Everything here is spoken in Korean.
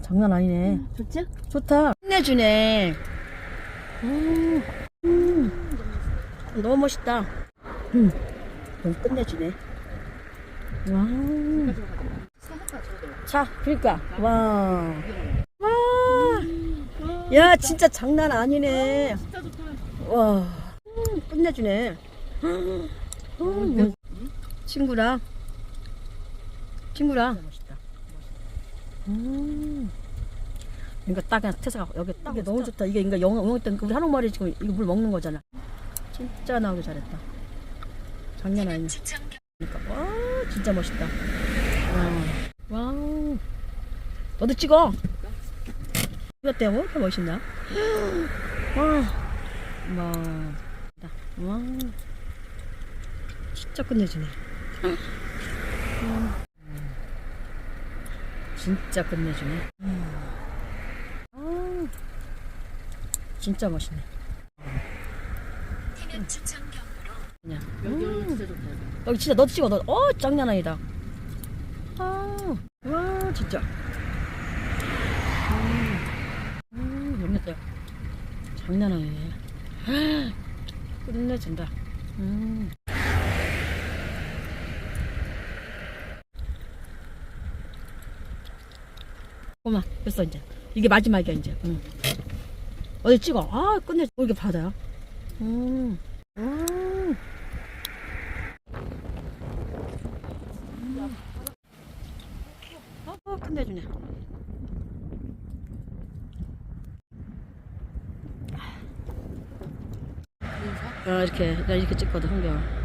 장난 아니네. 좋지? 좋다. 끝내주네. 음, 음. 너무 멋있다. 음, 너무 끝내주네. 와. 자, 그러니까 와. 와. 야, 진짜 장난 아니네. 와. 음, 끝내주네. 음, 뭐, 친구랑 친구랑. 음. 이거 딱 그냥 태사가 여기 딱 이게 너무 좋다. 이게 그러니까 영어 영어 때 우리 한옥마을이 지금 이거 물 먹는 거잖아. 진짜 나오기 잘했다. 장난 아니네. 그러니까 와 진짜 멋있다. 와. 와우. 너도 찍어. 어때? 뭐 이렇게 멋있나? 와. 와. 와. 진짜 끝내주네. 음. 진짜 끝내주네. 아, 진짜. 그냥. 여기 음. 여기 진짜 너도 찍어. 너. 어 장난 아니다. 아, 와 진짜. 음, 음, 영냈다. 장난 아니네. 끝내준다. 음. 고마 됐어 이제. 이게 마지막이야 이제. 응. 어디 찍어? 아 끝내. 어, 이게 바다야? 음. 음. 어, 끝내주네. 어, 이렇게 나 이렇게 찍거든 흥겨워